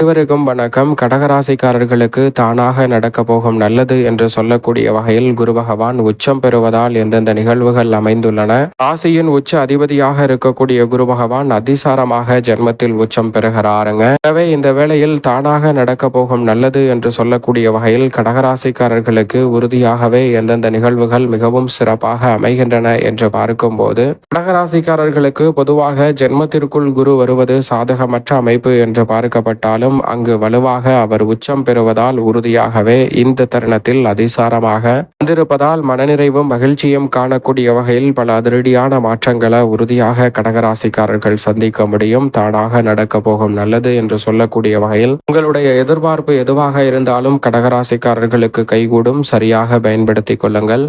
அனைவருக்கும் வணக்கம். கடகராசிக்காரர்களுக்கு தானாக நடக்க போகும் நல்லது என்று சொல்லக்கூடிய வகையில் குரு பகவான் உச்சம் பெறுவதால் எந்தெந்த நிகழ்வுகள் அமைந்துள்ளன? ராசியின் உச்ச அதிபதியாக இருக்கக்கூடிய குரு பகவான் அதிசாரமாக ஜென்மத்தில் உச்சம் பெறுகிறாருங்க. எனவே இந்த வேளையில் தானாக நடக்க போகும் நல்லது என்று சொல்லக்கூடிய வகையில் கடகராசிக்காரர்களுக்கு உறுதியாகவே எந்தெந்த நிகழ்வுகள் மிகவும் சிறப்பாக அமைகின்றன என்று பார்க்கும்போது கடகராசிக்காரர்களுக்கு பொதுவாக ஜென்மத்திற்குள் குரு வருவது சாதகமற்ற அமைப்பு என்று பார்க்கப்பட்டாலும் மேலும் அங்கு வலுவாக அவர் உச்சம் பெறுவதால் உறுதியாகவே இந்த தருணத்தில் அதிசாரமாக வந்திருப்பதால் மனநிறைவும் மகிழ்ச்சியும் காணக்கூடிய வகையில் பல அதிரடியான மாற்றங்களை உறுதியாக கடகராசிக்காரர்கள் சந்திக்க முடியும். தானாக நடக்க போகும் நல்லது என்று சொல்லக்கூடிய வகையில் உங்களுடைய எதிர்பார்ப்பு எதுவாக இருந்தாலும் கடகராசிக்காரர்களுக்கு கைகூடும். சரியாக பயன்படுத்திக் கொள்ளுங்கள்.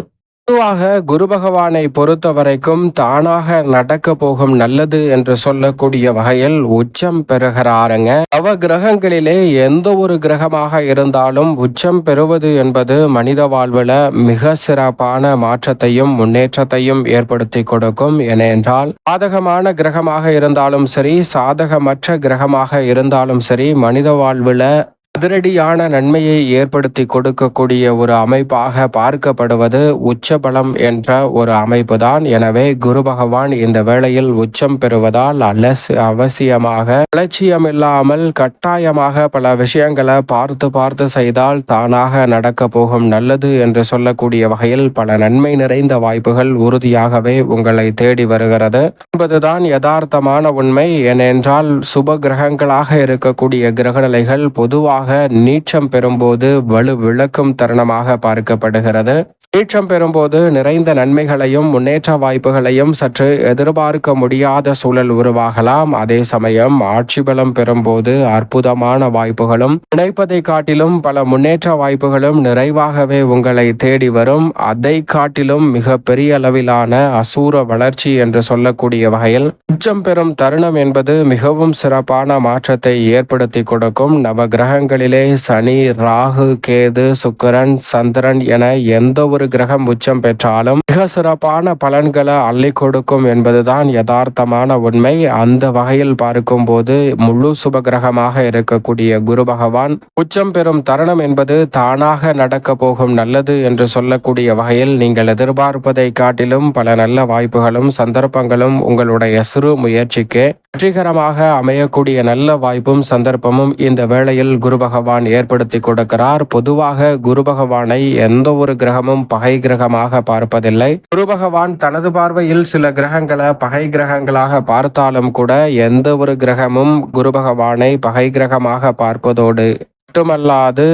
பொதுவாக குரு பகவானை பொறுத்த வரைக்கும் தானாக நடக்க போகும் நல்லது என்று சொல்லக்கூடிய வகையில் உச்சம் பெறுகிறாருங்க. அவ கிரகங்களிலே எந்த ஒரு கிரகமாக இருந்தாலும் உச்சம் பெறுவது என்பது மனித வாழ்வில் மிக சிறப்பான மாற்றத்தையும் முன்னேற்றத்தையும் ஏற்படுத்தி கொடுக்கும். ஏனென்றால் சாதகமான கிரகமாக இருந்தாலும் சரி சாதகமற்ற கிரகமாக இருந்தாலும் சரி மனித வாழ்வில் அதிரடியான நன்மையை ஏற்படுத்தி கொடுக்கக்கூடிய ஒரு அமைப்பாக பார்க்கப்படுவது உச்சபலம் என்ற ஒரு அமைப்பு தான் எனவே குரு பகவான் இந்த வேளையில் உச்சம் பெறுவதால் அலஸ் அவசியமாக அலட்சியம் இல்லாமல் கட்டாயமாக பல விஷயங்களை பார்த்து பார்த்து செய்தால் தானாக நடக்க போகும் நல்லது என்று சொல்லக்கூடிய வகையில் பல நன்மை நிறைந்த வாய்ப்புகள் உறுதியாகவே உங்களை தேடி வருகிறது. என்பதுதான் யதார்த்தமான உண்மை. ஏனென்றால் சுப கிரகங்களாக இருக்கக்கூடிய கிரகநிலைகள் பொதுவாக நீச்சம் பெறும்போது வலு விளக்கும் தருணமாக பார்க்கப்படுகிறது. நீச்சம் பெறும்போது நிறைந்த நன்மைகளையும் முன்னேற்ற வாய்ப்புகளையும் சற்று எதிர்பார்க்க முடியாத சூழல் உருவாகலாம். அதே சமயம் ஆட்சி பலம் பெறும்போது அற்புதமான வாய்ப்புகளும் நினைப்பதை காட்டிலும் பல முன்னேற்ற வாய்ப்புகளும் நிறைவாகவே உங்களை தேடி வரும். அதை காட்டிலும் மிக பெரிய அளவிலான அசூர வளர்ச்சி என்று சொல்லக்கூடிய வகையில் உச்சம் பெறும் தருணம் என்பது மிகவும் சிறப்பான மாற்றத்தை ஏற்படுத்தி கொடுக்கும். நவ கிரகங்களிலே சனி ராகு கேது சுக்கரன் சந்திரன் என எந்த ஒரு கிரகம் உச்சம் பெற்றாலும் மிக சிறப்பான பலன்களை அள்ளி கொடுக்கும் என்பதுதான் யதார்த்தமான உண்மை. அந்த வகையில் பார்க்கும்போது முழு சுப கிரகமாக இருக்கக்கூடிய குரு பகவான் உச்சம் பெறும் தருணம் என்பது தானாக நடக்க போகும் நல்லது என்று சொல்லக்கூடிய வகையில் நீங்கள் எதிர்பார்ப்பதை காட்டிலும் பல நல்ல வாய்ப்புகளும் சந்தர்ப்பங்களும் உங்களுடைய சிறு முயற்சிக்கு வெற்றிகரமாக அமையக்கூடிய நல்ல வாய்ப்பும் சந்தர்ப்பமும் இந்த வேளையில் குரு பகவான் ஏற்படுத்தி கொடுக்கிறார். பொதுவாக குரு பகவானை எந்த ஒரு கிரகமும் பகை கிரகமாக பார்ப்பதில்லை. குரு பகவான் தனது பார்வையில் சில கிரகங்களை பகை கிரகங்களாக பார்த்தாலும் கூட எந்த ஒரு கிரகமும் குரு பகவானை பகை கிரகமாக பார்ப்பதோடு மட்டுமல்லாது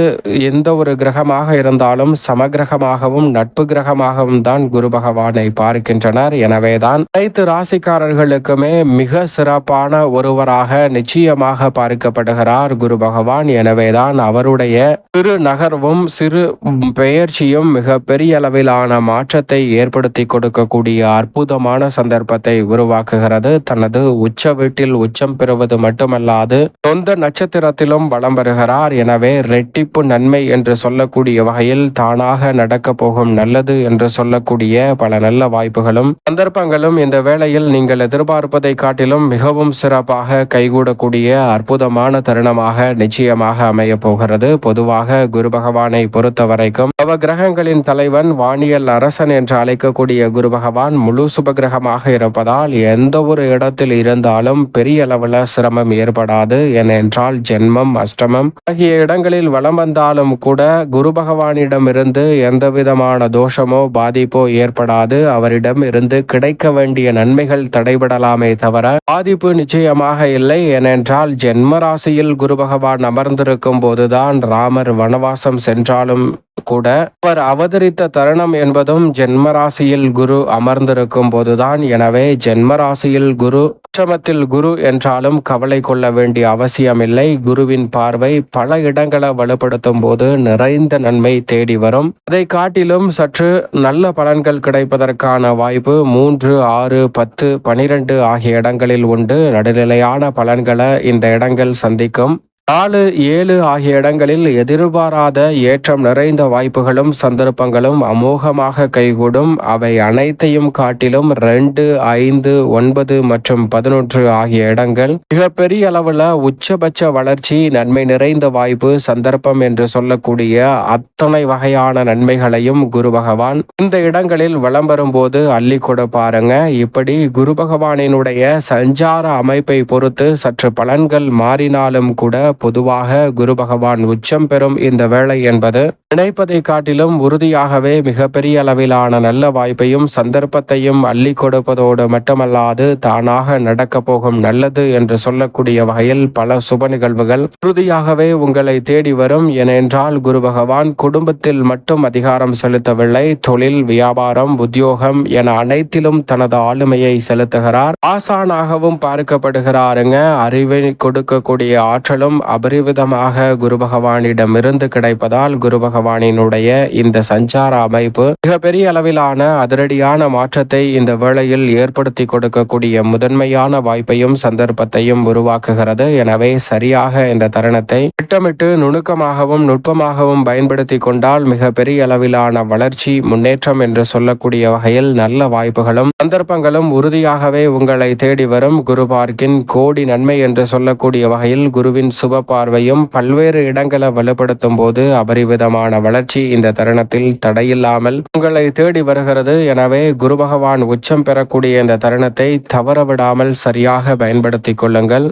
எந்த ஒரு கிரகமாக இருந்தாலும் சமகிரகமாகவும் நட்பு கிரகமாகவும் தான் குரு பகவானை பார்க்கின்றனர். எனவேதான் அனைத்து ராசிக்காரர்களுக்குமே மிக சிறப்பான ஒருவராக நிச்சயமாக பார்க்கப்படுகிறார் குரு பகவான். எனவேதான் அவருடைய சிறு நகர்வும் சிறு பெயர்ச்சியும் மிக பெரிய அளவிலான மாற்றத்தை ஏற்படுத்தி கொடுக்கக்கூடிய அற்புதமான சந்தர்ப்பத்தை உருவாக்குகிறது. தனது உச்ச வீட்டில் உச்சம் பெறுவது மட்டுமல்லாது சொந்த நட்சத்திரத்திலும் வளம் பெறுகிறார் எனவே ரெட்டிப்பு நன்மை என்று சொல்லக்கூடிய வகையில் தானாக நடக்க போகும் நல்லது என்று சொல்லக்கூடிய பல நல்ல வாய்ப்புகளும் சந்தர்ப்பங்களும் இந்த வேளையில் நீங்கள் எதிர்பார்ப்பதை காட்டிலும் மிகவும் சிறப்பாக கைகூடக்கூடிய அற்புதமான தருணமாக நிச்சயமாக அமைய போகிறது. பொதுவாக குரு பகவானை பொறுத்த வரைக்கும் நவ கிரகங்களின் தலைவன் வானியல் அரசன் என்று அழைக்கக்கூடிய குரு பகவான் முழு சுபகிரகமாக இருப்பதால் எந்த ஒரு இடத்தில் இருந்தாலும் பெரிய அளவில் சிரமம் ஏற்படாது. ஏனென்றால் ஜென்மம் அஷ்டமம் ஆகிய இடங்களில் வலம் வந்தாலும் கூட குரு பகவானிடமிருந்து எந்த விதமான தோஷமோ பாதிப்போ ஏற்படாது. அவரிடம் இருந்து கிடைக்க வேண்டிய நன்மைகள் தடைபடலாமே தவிர பாதிப்பு நிச்சயமாக இல்லை. ஏனென்றால் ஜென்ம ராசியில் குரு பகவான் அமர்ந்திருக்கும் போதுதான் ராமர் வனவாசம் சென்றாலும் கூட அவர் அவதரித்த தருணம் என்பதும் ஜென்மராசியில் குரு அமர்ந்திருக்கும் போதுதான். எனவே ஜென்மராசியில் குரு அஷ்டமத்தில் குரு என்றாலும் கவலை கொள்ள வேண்டிய அவசியமில்லை. குருவின் பார்வை பல இடங்களை வலுப்படுத்தும் போது நிறைந்த நன்மை தேடி வரும். அதை காட்டிலும் சற்று நல்ல பலன்கள் கிடைப்பதற்கான வாய்ப்பு மூன்று ஆறு பத்து பனிரெண்டு ஆகிய இடங்களில் உண்டு. நடுநிலையான பலன்களை இந்த இடங்கள் சந்திக்கும். நாலு ஏழு ஆகிய இடங்களில் எதிர்பாராத ஏற்றம் நிறைந்த வாய்ப்புகளும் சந்தர்ப்பங்களும் அமோகமாக கைகூடும். அவை அனைத்தையும் காட்டிலும் ரெண்டு ஐந்து ஒன்பது மற்றும் பதினொன்று ஆகிய இடங்கள் மிகப்பெரிய அளவில் உச்சபட்ச வளர்ச்சி நன்மை நிறைந்த வாய்ப்பு சந்தர்ப்பம் என்று சொல்லக்கூடிய அத்தனை வகையான நன்மைகளையும் குரு பகவான் இந்த இடங்களில் வளம் வரும்போது அள்ளி கொடுப்பாருங்க இப்படி குரு பகவானினுடைய சஞ்சார அமைப்பை பொறுத்து சற்று பலன்கள் மாறினாலும் கூட பொதுவாக குரு பகவான் உச்சம் பெறும் இந்த வேளை என்பது நினைப்பதை காட்டிலும் உறுதியாகவே மிகப்பெரிய அளவிலான நல்ல வாய்ப்பையும் சந்தர்ப்பத்தையும் அள்ளி கொடுப்பதோடு மட்டுமல்லாது தானாக நடக்கப் போகும் நல்லது என்று சொல்லக்கூடிய வகையில் பல சுப நிகழ்வுகள். உறுதியாகவே உங்களை தேடி வரும் ஏனென்றால் குரு பகவான் குடும்பத்தில் மட்டும் அதிகாரம் செலுத்தவில்லை. தொழில் வியாபாரம் உத்தியோகம் என அனைத்திலும் தனது ஆளுமையை செலுத்துகிறார். ஆசானாகவும் பார்க்கப்படுகிறாருங்க. அறிவை கொடுக்கக்கூடிய ஆற்றலும் அபரிவிதமாக குரு பகவானிடமிருந்து கிடைப்பதால் குரு பகவானினுடைய இந்த சஞ்சார அமைப்பு மிகப்பெரிய அளவிலான அதிரடியான மாற்றத்தை இந்த வேளையில் ஏற்படுத்தி கொடுக்கக்கூடிய முதன்மையான வாய்ப்பையும் சந்தர்ப்பத்தையும் உருவாக்குகிறது. எனவே சரியாக இந்த தருணத்தை திட்டமிட்டு நுணுக்கமாகவும் நுட்பமாகவும் பயன்படுத்தி கொண்டால் மிகப்பெரிய அளவிலான வளர்ச்சி முன்னேற்றம் என்று சொல்லக்கூடிய வகையில் நல்ல வாய்ப்புகளும் சந்தர்ப்பங்களும் உறுதியாகவே உங்களை தேடி வரும் குரு பார்க்கின் கோடி நன்மை என்று சொல்லக்கூடிய வகையில் குருவின் சுப பார்வையும் பல்வேறு இடங்களை வலுப்படுத்தும் போது அபரிவிதமான வளர்ச்சி இந்த தருணத்தில் தடையில்லாமல் உங்களை தேடி வருகிறது. எனவே குரு பகவான் உச்சம் பெறக்கூடிய இந்த தருணத்தை தவறவிடாமல் சரியாக பயன்படுத்திக் கொள்ளுங்கள்.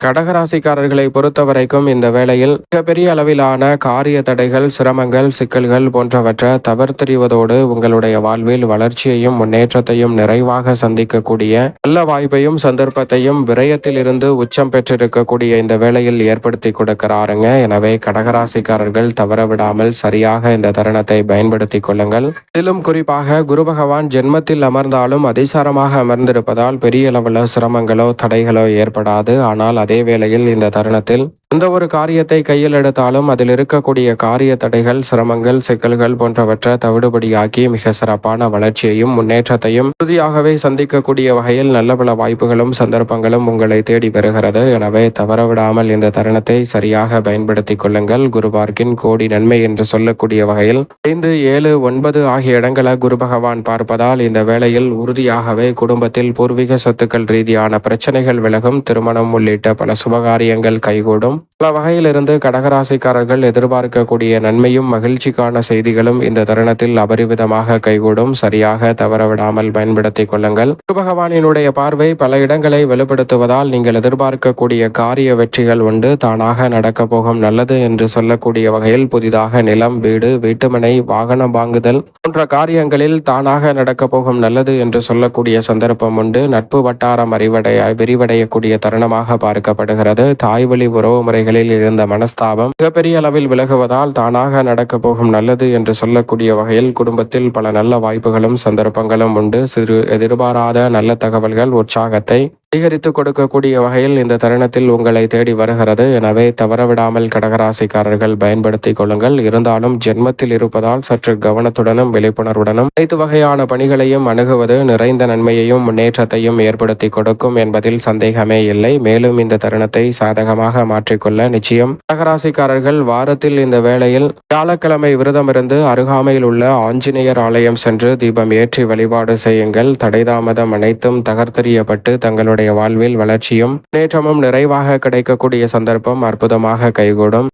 கடகராசிக்காரர்களை பொறுத்தவரைக்கும் இந்த வேளையில் மிகப்பெரிய அளவிலான காரிய தடைகள் சிரமங்கள் சிக்கல்கள் போன்றவற்றை தவிர்த்தறிவதோடு உங்களுடைய வாழ்வில் வளர்ச்சியையும் முன்னேற்றத்தையும் நிறைவாக சந்திக்கக்கூடிய நல்ல வாய்ப்பையும் சந்தர்ப்பத்தையும் விரயத்தில் இருந்து உச்சம் பெற்றிருக்கக்கூடிய இந்த வேளையில் ஏற்படுத்தி கொடுக்கிறாருங்க. எனவே கடகராசிக்காரர்கள் தவறவிடாமல் சரியாக இந்த தருணத்தை பயன்படுத்தி கொள்ளுங்கள். இதிலும் குறிப்பாக குரு பகவான் ஜென்மத்தில் அமர்ந்தாலும் அதிசாரமாக அமர்ந்திருப்பதால் பெரிய அளவில் சிரமங்களோ தடைகளோ ஏற்படாது. ஆனால் அதே வேளையில் இந்த தருணத்தில் எந்த ஒரு காரியத்தை கையில் எடுத்தாலும் அதில் இருக்கக்கூடிய காரிய தடைகள் சிரமங்கள் சிக்கல்கள் போன்றவற்றை தவிடுபடியாக்கி மிக சிறப்பான வளர்ச்சியையும் முன்னேற்றத்தையும் உறுதியாகவே சந்திக்கக்கூடிய வகையில் நல்ல பல வாய்ப்புகளும் சந்தர்ப்பங்களும் உங்களை தேடி வருகிறது. எனவே தவறவிடாமல் இந்த தருணத்தை சரியாக பயன்படுத்திக் கொள்ளுங்கள். குருபார்க்கின் கோடி நன்மை என்று சொல்லக்கூடிய வகையில் ஐந்து ஏழு ஒன்பது ஆகிய இடங்களை குரு பகவான் பார்ப்பதால் இந்த வேளையில் உறுதியாகவே குடும்பத்தில் பூர்வீக சொத்துக்கள் ரீதியான பிரச்சனைகள் விலகும் திருமணம் உள்ளிட்ட பல சுபகாரியங்கள் கைகூடும். பல வகையிலிருந்து கடகராசிக்காரர்கள் எதிர்பார்க்கக்கூடிய நன்மையும் மகிழ்ச்சிக்கான செய்திகளும் இந்த தருணத்தில் அபரிவிதமாக கைகூடும். சரியாக தவறவிடாமல் பயன்படுத்திக் கொள்ளுங்கள். குரு பகவானினுடைய பார்வை பல இடங்களை வெளிப்படுத்துவதால் நீங்கள் எதிர்பார்க்கக்கூடிய காரிய வெற்றிகள் உண்டு. தானாக நடக்க போகும் நல்லது என்று சொல்லக்கூடிய வகையில் புதிதாக நிலம் வீடு வீட்டுமனை வாகனம் வாங்குதல் போன்ற காரியங்களில் தானாக நடக்க போகும் நல்லது என்று சொல்லக்கூடிய சந்தர்ப்பம் உண்டு. நட்பு வட்டாரம் அறிவடைய விரிவடையக்கூடிய தருணமாக பார்க்கப்படுகிறது. தாய்வழி உறவு தலைமுறைகளில் இருந்த மனஸ்தாபம் மிகப்பெரிய அளவில் விலகுவதால் தானாக நடக்க போகும் நல்லது என்று சொல்லக்கூடிய வகையில் குடும்பத்தில் பல நல்ல வாய்ப்புகளும் சந்தர்ப்பங்களும் உண்டு. சிறு எதிர்பாராத நல்ல தகவல்கள் உற்சாகத்தை அதிகரித்து கொடுக்கக்கூடிய வகையில் இந்த தருணத்தில் உங்களை தேடி வருகிறது. எனவே தவறவிடாமல் கடகராசிக்காரர்கள் பயன்படுத்தி கொள்ளுங்கள். இருந்தாலும் ஜென்மத்தில் இருப்பதால் சற்று கவனத்துடனும் விழிப்புணர்வுடனும் அனைத்து வகையான பணிகளையும் அணுகுவது நிறைந்த நன்மையையும் முன்னேற்றத்தையும் ஏற்படுத்தி கொடுக்கும் என்பதில் சந்தேகமே இல்லை. மேலும் இந்த தருணத்தை சாதகமாக மாற்றிக்கொள்ள நிச்சயம் கடகராசிக்காரர்கள் வாரத்தில் இந்த வேளையில் வியாழக்கிழமை விரதமிருந்து அருகாமையில் உள்ள ஆஞ்சநேயர் ஆலயம் சென்று தீபம் ஏற்றி வழிபாடு செய்யுங்கள். தடைதாமதம் அனைத்தும் தகர்த்தெறியப்பட்டு தங்களுடைய வாழ்வில் வளர்ச்சியும் முன்னேற்றமும் நிறைவாக கிடைக்கக்கூடிய சந்தர்ப்பம் அற்புதமாக கைகூடும்.